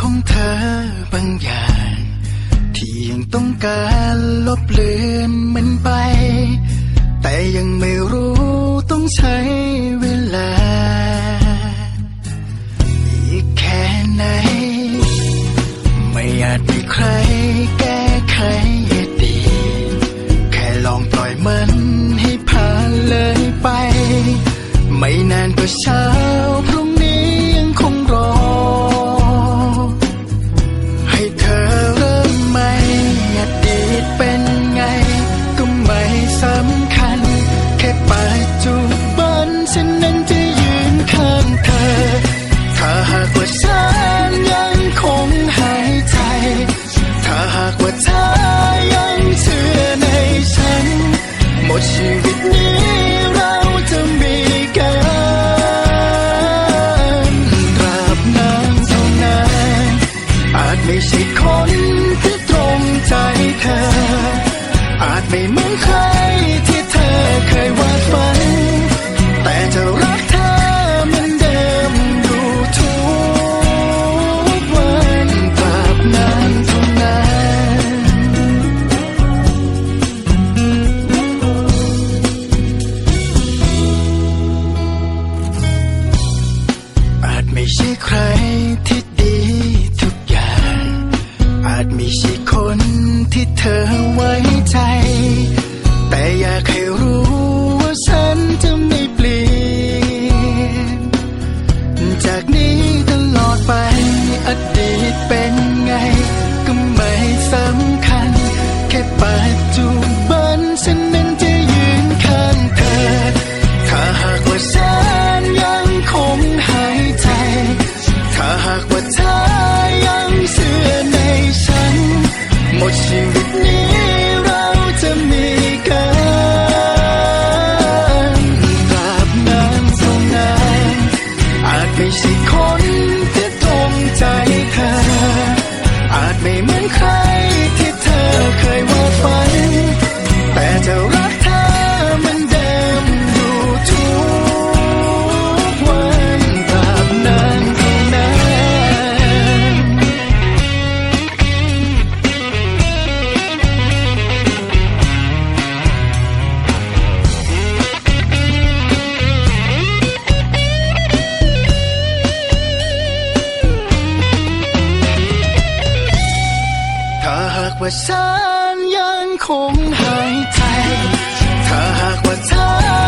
ของเธอบางอย่าง ที่ยังต้องการลบเลือนมันไป แต่ยังไม่รู้ต้องใช้เวลา อีกแค่ไหน ไม่อาจมีใครแก้ไขอดี แค่ลองปล่อยมันให้ผ่านเลยไป ไม่นานก็เช้า ไม่เหมือนใครที่เธอเคยวาดฝัน แต่จะรักเธอเหมือนเดิมอยู่ทุกวันตราบนานเท่านั้น อาจไม่ใช่ใครที่ดีทุกอย่าง อาจไม่ใช่คนที่เธอไว้ แต่อยากให้รู้ อาจไม่ใช่คนากว่าฉันยังคงหายใจ ถ้าหากว่าเธอ